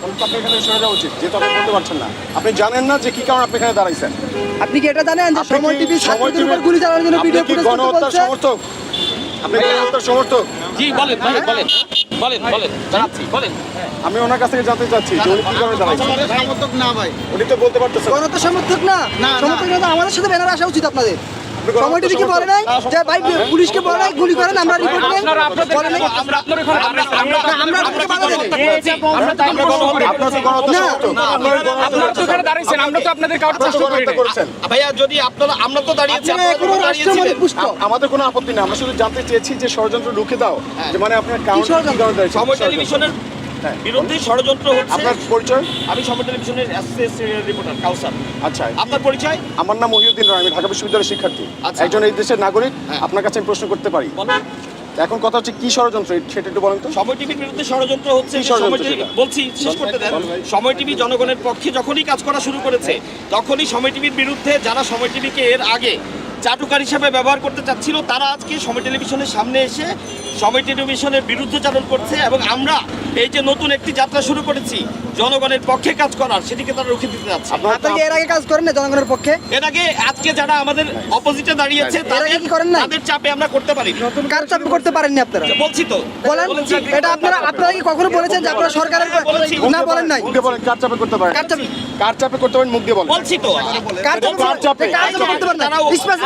তাহলে তো আপনার এখানে সরে যাওয়া উচিত যেহেতু আপনি বলতে পারছেন না। আপনি জানেন না যে কি কারণে আপনি এখানে দাঁড়াইছেন। আপনি কি এটা জানেন যে সময় টিভি সময় গুলি চালানোর জন্য ভিডিও কি ফুটেজ করতে সমর্থক? আপনি গণহত্যার সমর্থক? জি বলেন বলেন বলেন বলেন বলেন জানাচ্ছি বলেন। আমি ওনার কাছ থেকে জানতে চাচ্ছি যে উনি কি কারণে দাঁড়াইছেন। সমর্থক না ভাই। উনি তো বলতে পারতেছেন গণত সমর্থক না। না, না। সমর্থক না আমাদের সাথে ব্যানার আসা উচিত আপনাদের। বলে নাই যে ভাই পুলিশকে বলে নাই গুলি করেন আমরা রিপোর্ট নেই। বলে নাই। আমাদের কোনো আপত্তি নেই আমরা শুধু জানতে চেয়েছি যে ষড়যন্ত্র রুখে দাও যে মানে আপনার কারণ কি ষড়যন্ত্র? সময় টেলিভিশনের হ্যাঁ। বিরুদ্ধে ষড়যন্ত্র হচ্ছে আপনার পরিচয়? আমি সময় টেলিভিশনের রিপোর্টার কাউসার। আচ্ছা। আপনার পরিচয়? আমার নাম মহিউদ্দিন রায় আমি ঢাকা বিশ্ববিদ্যালয়ের শিক্ষার্থী। আচ্ছা। একজন এই দেশের নাগরিক হ্যাঁ। আপনার কাছে আমি প্রশ্ন করতে পারি। এখন কথা হচ্ছে কি ষড়যন্ত্র সেটা একটু বলেন তো। সময় টিভির বিরুদ্ধে ষড়যন্ত্র হচ্ছে? বলছি শেষ করতে দেন। সময় টিভি জনগণের পক্ষে যখনই কাজ করা শুরু করেছে তখনই সময় টিভির বিরুদ্ধে যারা সময় টিভিকে এর আগে চাটুকার হিসাবে ব্যবহার করতে চাচ্ছিল তারা আজকে সময় টেলিভিশনের সামনে এসে সময় টেলিভিশনের বিরুদ্ধচারণ করছে এবং আমরা এই যে নতুন একটি যাত্রা শুরু করেছি জনগণের পক্ষে কাজ করার সেটিকে তারা রুখে দিতে যাচ্ছে আপনার আপনারা কি এর আগে কাজ করেন না জনগণের পক্ষে? এর আগে আজকে যারা আমাদের অপোজিটে দাঁড়িয়েছে তাদের কি করেন নাই? তাদের চাপে আমরা করতে পারি কাজ চাপ করতে পারেননি আপনারা? বলছি তো। বলেন। এটা আপনারা আপনারা কি কখনো বলেছেন যে আপনারা সরকারের বলেছি। না বলেন নাই? মুখ বলেন। কার চাপে করতে পারেন? কার চাপে? কার চাপে করতে পারেন? মুখ দিয়ে বলেন। বলছি তো। কার চাপে? কার চাপে? করতে পারেন না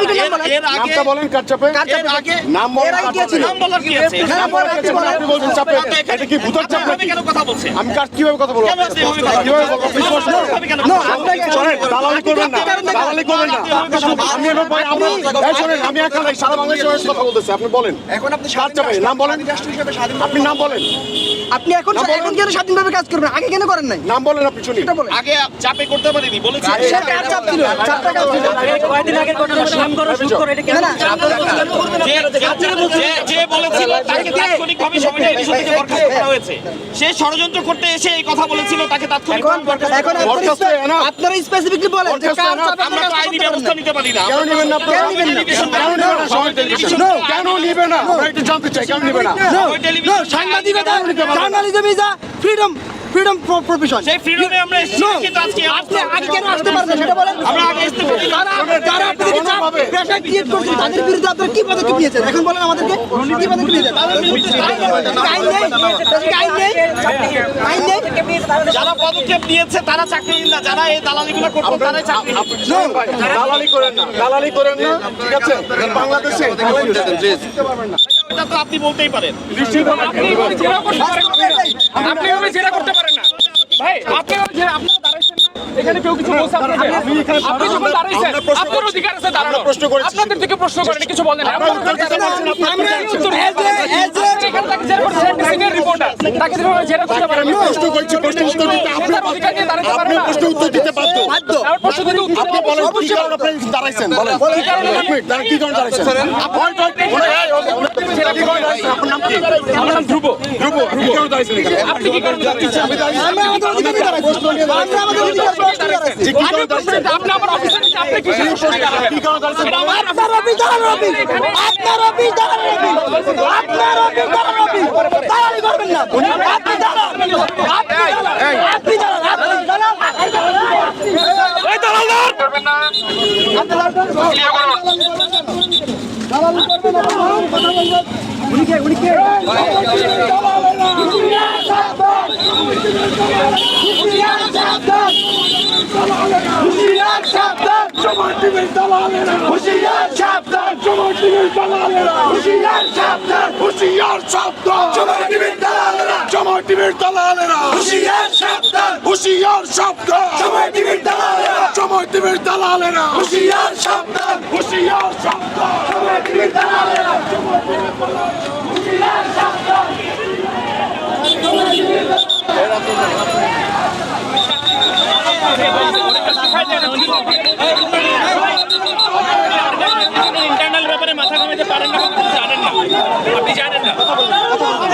তারাও- নাম বলেন নামটা বলেন কার চাপে? কার চাপে? এর আগে নাম বলেন আগে কার কে ছিল? চাপে? নাম বলার কি আছে না, না, বলেন, আপনি বলেন। আপনি বলছেন চাপে? এটা কি ভূতের চাপ? নাকি কেন কথা বলছেন? আমি কার কীভাবে কথা বলব? কেন আপনি এভাবে কথা কীভাবে বলব? বিশ্বাস করুন। আপনি কেন No, কথা বলছেন? আপনাকে শোনেন, দালালি করবেন না আপনি কারণ দেখান। দালালি করবেন না। আমি এবার ভাই আমরা এই শোনেন আমি একা নাই সারা বাংলাদেশের কথা বলতেছি আপনি বলেন। এখন আপনি কার চাপে? নাম বলেন। আপনি নাম বলেন। আপনি এখন না, বলেন। এখন কেন স্বাধীনভাবে কাজ করবেন? আগে কেন করেন নাই? নাম বলেন আপনি শুনি। আগে চাপে করতে পারিনি বলেছি। সে কার চাপ ছিল? চাপটা কার ছিল। কয়েকদিন আগের ঘটনা করো শুট করো এটা কেন যে- বলেছিল তাকে তাৎক্ষণিকভাবে সমিতি এডিশন থেকে বরখাস্ত করা হয়েছে। সে ষড়যন্ত্র করতে এসে এই কথা বলেছিল তাকে তাৎক্ষণিক এখন। আপনারা স্পেসিফিকলি বলেন আমরা তো আইনি ব্যবস্থা নিতে পারি না। কেন নেবেন না কেন নেবেন না? কেন নেবেন না? জানতে চাই কেন নেবেন না? সাংবাদিকতা journalism is a freedom freedom profession সেই ফ্রিডমে আমরা এসেছি কিন্তু আজকে আপনি আগে কেন আসতে পারবেন সেটা বলেন। আমরা আগে আসতে পারি। না। যারা যারা আপনাদেরকে চাপ। প্রেশার ক্রিয়েট করছেন? তাদের বিরুদ্ধে আপনারা কি পদক্ষেপ নিয়েছেন? এখন বলেন আমাদেরকে। কি পদক্ষেপ নিয়েছেন আইন নেই? আইন নেই? আইন নেই? যারা পদক্ষেপ নিয়েছে তারা চাকরি না। যারা এই দালালিগুলো করতো তারাই চাকরি দালালি করেন না। দালালি করেন না। ঠিক আছে? বাংলাদেশে দালালি করতে পারবেন না এটা তো আপনি বলতেই পারেন। আপনি জেরা করতে পারেন না। আপনি জেরা করতে পারেন না। ভাই আপনি জেরা আপনারা দাঁড়াইছেন না। এখানে কেউ কিছু বলছে আপনাদের। আপনি যখন দাঁড়াইছেন আপনার অধিকার আছে দাঁড়ানো প্রশ্ন করেছি। আপনাদের থেকে প্রশ্ন করেন কিছু বলেন। আপনারা উত্তর দিতে আপনি আপনি এখানে তাকে জেরা করছেন সিনিয়র রিপোর্টার। তাকে যেভাবে জেরা করতে পারেন। আমি প্রশ্ন করছি প্রশ্ন উত্তর দিতে। আপনি তার অধিকার নিয়ে দাঁড়াতে পারেন আপনি প্রশ্ন উত্তর দিতে বাধ্য। প্রশ্ন দিতে আপনি বলেন কি কারণে আপনি দাঁড়াইছেন? বলেন। এক মিনিট, দাঁড়ান, কি কারণে? দাঁড়াইছেন Point, point, ওরা- এই, ওরা- ওরা- কি কারণে দাঁড়াইছেন? আপনার নাম কি আমার নাম ধ্রুব। ধ্রুব? আপনি কি কারণে? আপনি আমার অফিসে আপনি কি? আপনার অফিস দাঁড়ান রবি আপনার অফিস দাঁড়ান রবি আপনার অফিস দাঁড়ান। রবি দাঁড়ানি। করবেন না আপনি দাঁড়ান। আপনি দাঁড়ান। আপনি দাঁড়ান। আপনি দাঁড়ান উনি কে উনি কে হুশিয়ার সাবধান জমা টিভির দালালেরা জমা টিভির দালালেরা হুশিয়ার সাবধান হুশিয়ার সাবধান। জমা টিভির দালালেরা। জমা টিভির দালালেরা। হুশিয়ার সাবধান। হুশিয়ার সাবধান। জমা টিভির দালালেরা। টিভির দালালেরা হুশিয়ার সাবধান। ইন্টারনাল ব্যাপারে মাথা ঘামাইতে পারেন না জানেন না। আপনি জানেন না। হুশিয়ার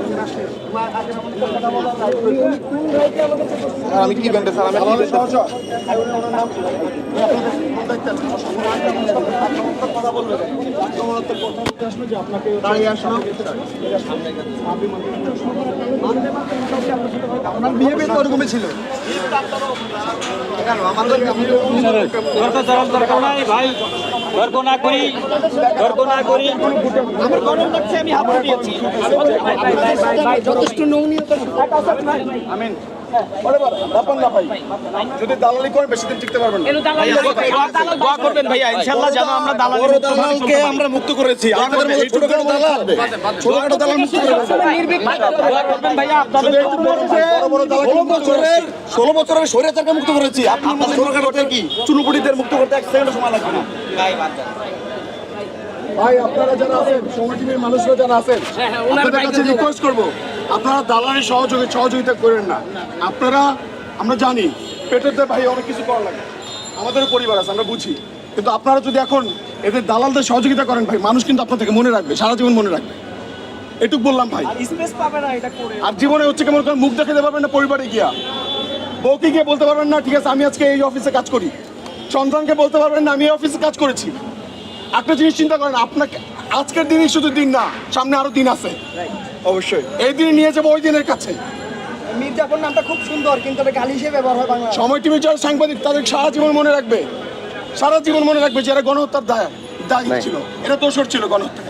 আমি কি ব্যান্ডে স্যার? আমি আপনার বিহেভিয়ার তো ওরকমই ছিল। তর্ক না করি তর্ক না করি আমার গরম লাগছে আমি হাঁপুড়ে দিয়েছি। আমিন। বরাবর ব্যাপার যদি দালালি করেন বেশি দিন টিকতে পারবেন দোয়া করবেন ভাইয়া। যেন আমরা দালালি দালালকে আমরা মুক্ত করেছি। দালাল। দালাল মুক্ত করে দোয়া করবেন ভাইয়া আপনাদের বড় বড় দালাল ষোলো বছরের স্বৈরাচারকে মুক্ত করেছি। আপনাদের ছোটখাটো কি? চুনুপুটিদের মুক্ত করতে এক সেকেন্ড সময় লাগবে না। ভাই আপনারা যারা আছেন সময় মানুষরা যারা আছেন আপনাদের কাছে রিকোয়েস্ট করব আপনারা দালালের সহযোগী সহযোগিতা করেন না। আপনারা আমরা জানি পেটের ভাই অনেক কিছু করা লাগে। আমাদেরও পরিবার আছে আমরা বুঝি। কিন্তু আপনারা যদি এখন এদের দালালদের সহযোগিতা করেন ভাই মানুষ কিন্তু আপনার থেকে মনে রাখবে সারা জীবন মনে রাখবে। এটুক বললাম ভাই। স্পেস পাবে না এটা করে। আর জীবনে হচ্ছে কেমন করেন মুখ দেখাতে পারবেন না পরিবারে গিয়া। বউকে গিয়ে বলতে পারবেন না ঠিক আছে আমি আজকে এই অফিসে কাজ করি। সন্তানকে বলতে পারবেন না আমি এই অফিসে কাজ করেছি। একটা জিনিস চিন্তা করেন আপনাকে আজকের দিনই শুধু দিন না সামনে আরও দিন আছে। অবশ্যই। এই দিনে নিয়ে যাব ওই দিনের কাছে। মির্জাপুর নামটা খুব সুন্দর কিন্তু এটা গালি হিসেবে ব্যবহার হয় বাংলা সময় টিভি যারা সাংবাদিক তাদের সারা জীবন মনে রাখবে। সারা জীবন মনে রাখবে যারা গণহত্যার দায় দায়ী ছিল। এটা দোষর ছিল গণহত্যা